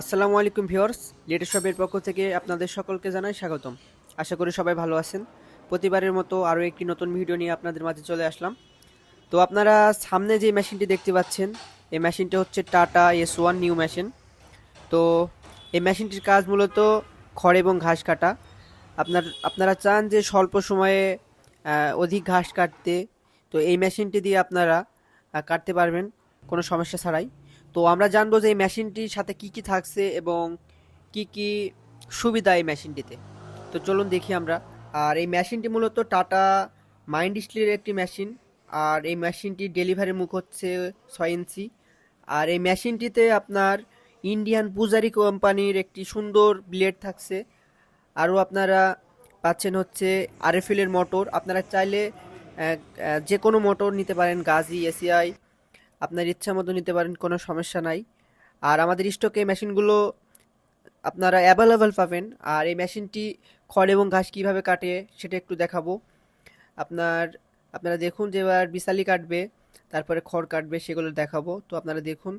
আসসালামু আলাইকুম viewers, latest শপের পক্ষ থেকে আপনাদের সকলকে জানাই স্বাগতম। আশা করি সবাই ভালো আছেন। প্রতিবারের মতো আরও একটি নতুন ভিডিও নিয়ে আপনাদের মাঝে চলে আসলাম। তো আপনারা সামনে যে মেশিনটি দেখতে পাচ্ছেন, এই মেশিনটি হচ্ছে Tata Ace one new machine. তো এই মেশিনটির কাজ মূলত খড় এবং ঘাস কাটা। আপনার, আপনারা চান যে স্বল্প সময়ে অধিক ঘাস কাটতে। তো এই মেশিনটি দিয়ে আপনারা কাটতে পারবেন, কোনো সমস্যা ছাড়াই। তো আমরা জানব যে এই মেশিনটির সাথে কি কি থাকছে এবং কি কি সুবিধা এই মেশিনটিতে। তো চলুন দেখি আমরা। আর এই মেশিনটি মূলত টাটা মাইন্ড স্টিলের একটি মেশিন। আর এই মেশিনটির ডেলিভারি মুখ হচ্ছে ছয় ইঞ্চি। আর এই মেশিনটিতে আপনার ইন্ডিয়ান পূজারি কোম্পানির একটি সুন্দর ব্লেড থাকছে। আরও আপনারা পাচ্ছেন হচ্ছে আরএফএল এর মোটর। আপনারা চাইলে যে কোনো মোটর নিতে পারেন, গাজি, এসিআই আপনার ইচ্ছা মতো নিতে পারেন, কোনো সমস্যা নাই। আর আমাদের স্টকে মেশিনগুলো আপনারা অ্যাভেলেবেল পাবেন। আর এই মেশিনটি খড় এবং ঘাস কীভাবে কাটে সেটা একটু দেখাবো। আপনার, আপনারা দেখুন যে এবার বিশালি কাটবে, তারপরে খড় কাটবে, সেগুলো দেখাবো। তো আপনারা দেখুন।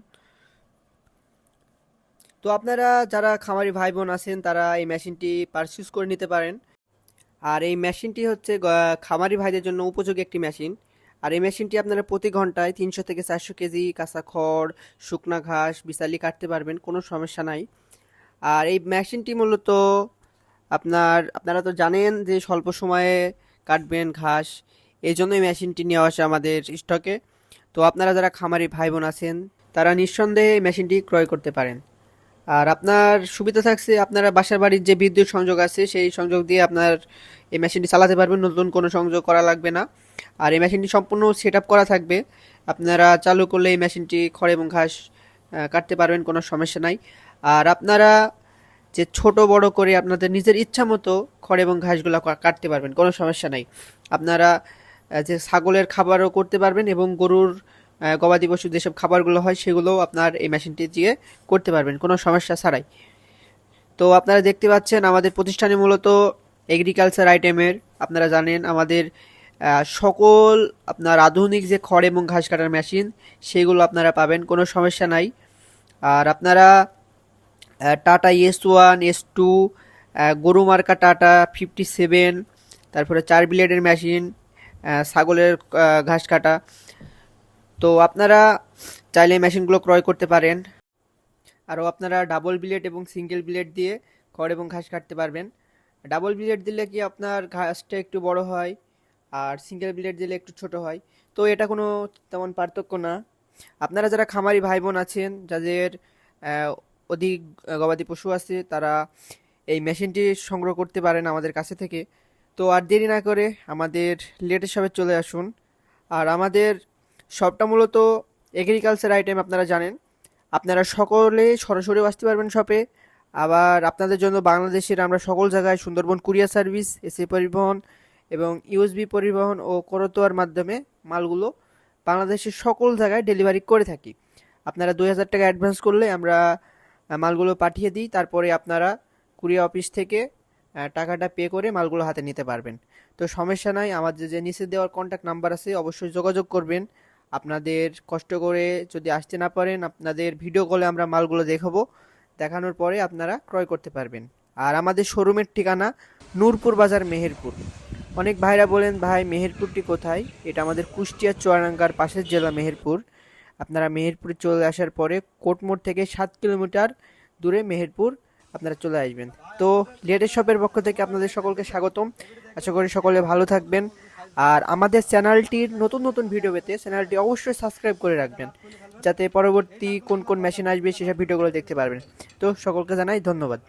তো আপনারা যারা খামারি ভাই বোন আছেন, তারা এই মেশিনটি পারচেস করে নিতে পারেন। আর এই মেশিনটি হচ্ছে খামারি ভাইদের জন্য উপযোগী একটি মেশিন। আর এই মেশিনটি আপনারা প্রতি ঘন্টায় তিনশো থেকে চারশো কেজি কাঁচা খড়, শুকনা ঘাস বিশালি কাটতে পারবেন, কোনো সমস্যা নাই। আর এই মেশিনটি মূলত আপনার, আপনারা তো জানেন যে স্বল্প সময়ে কাটবেন ঘাস এই জন্য এই মেশিনটি নিয়ে আসে আমাদের স্টকে। তো আপনারা যারা খামারি ভাই বোন আছেন, তারা নিঃসন্দেহে এই মেশিনটি ক্রয় করতে পারেন। আর আপনার সুবিধা থাকছে, আপনারা বাসার বাড়ির যে বিদ্যুৎ সংযোগ আছে, সেই সংযোগ দিয়ে আপনার এই মেশিনটি চালাতে পারবেন। নতুন কোনো সংযোগ করা লাগবে না। আর এই মেশিনটি সম্পূর্ণ সেট করা থাকবে। আপনারা চালু করলে এই মেশিনটি খড় এবং ঘাস কাটতে পারবেন, কোনো সমস্যা নাই। আর আপনারা যে ছোট বড় করে আপনাদের নিজের ইচ্ছা মতো খড় এবং ঘাসগুলো কাটতে পারবেন, কোনো সমস্যা নাই। আপনারা যে ছাগলের খাবারও করতে পারবেন এবং গরুর গবাদি পশু যেসব খাবারগুলো হয় সেগুলোও আপনার এই মেশিনটি দিয়ে করতে পারবেন, কোনো সমস্যা ছাড়াই। তো আপনারা দেখতে পাচ্ছেন আমাদের প্রতিষ্ঠানে মূলত এগ্রিকালচার আইটেমের আপনারা জানেন আমাদের সকল আপনার আধুনিক যে খড় এবং ঘাস কাটার মেশিন, সেগুলো আপনারা পাবেন, কোনো সমস্যা নাই। আর আপনারা Tata Ace one, Ace two গরু মার্কা টাটা, ফিফটি সেভেন, তারপরে চার ব্লেডের মেশিন ছাগলের ঘাস কাটা তো আপনারা চাইলে মেশিনগুলো ক্রয় করতে পারেন। আরও আপনারা ডাবল ব্লেড এবং সিঙ্গেল ব্লেড দিয়ে খড় এবং ঘাস কাটতে পারবেন। ডাবল ব্লেড দিলে কি আপনার ঘাসটা একটু বড় হয় আর সিঙ্গেল ব্লেড দিলে একটু ছোট হয়? তো এটা কোনো তেমন পার্থক্য না। আপনারা যারা খামারি ভাই বোন আছেন, যাদের অধিক গবাদি পশু আছে, তারা এই মেশিনটি সংগ্রহ করতে পারেন আমাদের কাছে থেকে। তো আর দেরি না করে আমাদের লেটেস্ট শপে চলে আসুন। আর আমাদের শপটা মূলত এগ্রিকালচার আইটেম আপনারা জানেন। আপনারা সকলে সরাসরি আসতে পারবেন শপে আবার আপনাদের জন্য বাংলাদেশের আমরা সকল জায়গায় সুন্দরবন কুরিয়ার সার্ভিস এসি পরিবহন এবং ইউএসবি পরিবহন ও করতোয়ার মাধ্যমে মালগুলো বাংলাদেশের সকল জায়গায় ডেলিভারি করে থাকি। আপনারা দুই হাজার টাকা অ্যাডভান্স করলে আমরা মালগুলো পাঠিয়ে দিই। তারপরে আপনারা কুরিয়ার অফিস থেকে টাকাটা পে করে মালগুলো হাতে নিতে পারবেন। তো সমস্যা নাই, আমাদের যে নিচে দেওয়ার কন্ট্যাক্ট নাম্বার আছে, অবশ্যই যোগাযোগ করবেন। আপনাদের কষ্ট করে যদি আসতে না পারেন, আপনাদের ভিডিও কলে আমরা মালগুলো দেখাবো। দেখানোর পরে আপনারা ক্রয় করতে পারবেন। আর আমাদের শোরুমের ঠিকানা নূরপুর বাজার মেহেরপুর। অনেক ভাইরা বলেন, ভাই, মেহেরপুরটি কোথায়? এটা আমাদের কুষ্টিয়া চুয়াডাঙ্গার পাশের জেলা মেহেরপুর। আপনারা মেহেরপুরে চলে আসার পরে কোটমোড় থেকে সাত কিলোমিটার দূরে মেহেরপুর আপনারা চলে আসবেন। তো লেটেস্ট শপের পক্ষ থেকে আপনাদের সকলকে স্বাগতম। আশা করি সকলে ভালো থাকবেন। আর আমাদের চ্যানেলটির নতুন নতুন ভিডিও পেতে চ্যানেলটি অবশ্যই সাবস্ক্রাইব করে রাখবেন, যাতে পরবর্তী কোন কোন মেশিন আসবে সেসব ভিডিওগুলো দেখতে পারবেন। তো সকলকে জানাই ধন্যবাদ।